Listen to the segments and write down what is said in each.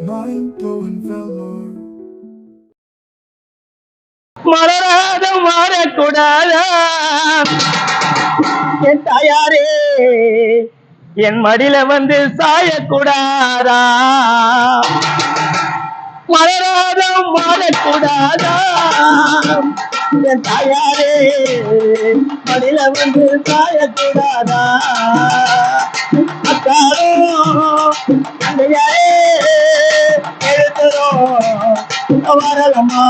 Mind blowing velour. மலராத மாறக்கூடாதா என் தாயாரே என் மடியில வந்து சாயக்கூடாதா மலராத மாறக்கூடாதா என் தாயாரே மடியில வந்து சாயக்கூடாதா அக்காரோ தந்தையாரே எழுத்துறோ வரலம்மா.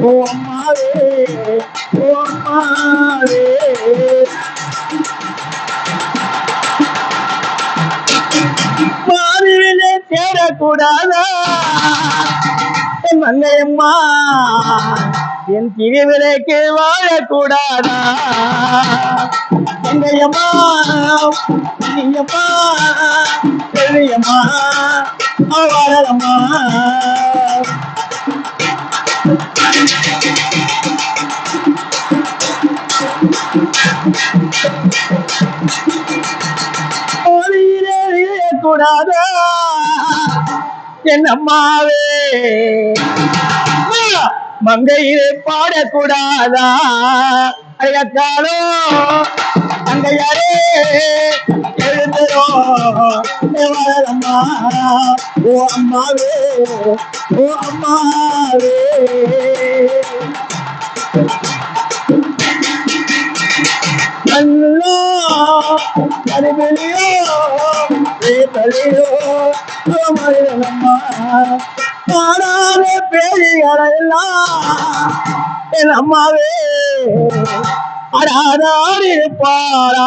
ஓ அம்மாவே ஓ அம்மாவே. மாறிவிலே சேரக்கூடாதா? என் மங்கையம்மா என் திருவிலைக்கு வாழக்கூடாதா? எங்கையம்மா நீயம்மா பெரியம்மா வாழலம்மா. கூடாதா என் அம்மாவே மங்கையிலே பாடக்கூடாதா? ஐயக்காலோ அங்கையாரே எழுந்துறோ அம்மா ஓ அம்மாவே ஓ அம்மாவே. கண்ணோ கருவிலியோ வேதலியோ மனிதனம்மா பாடாத பேரிகளெல்லாம் என் அம்மாவே அடாதாரி இருப்பாரா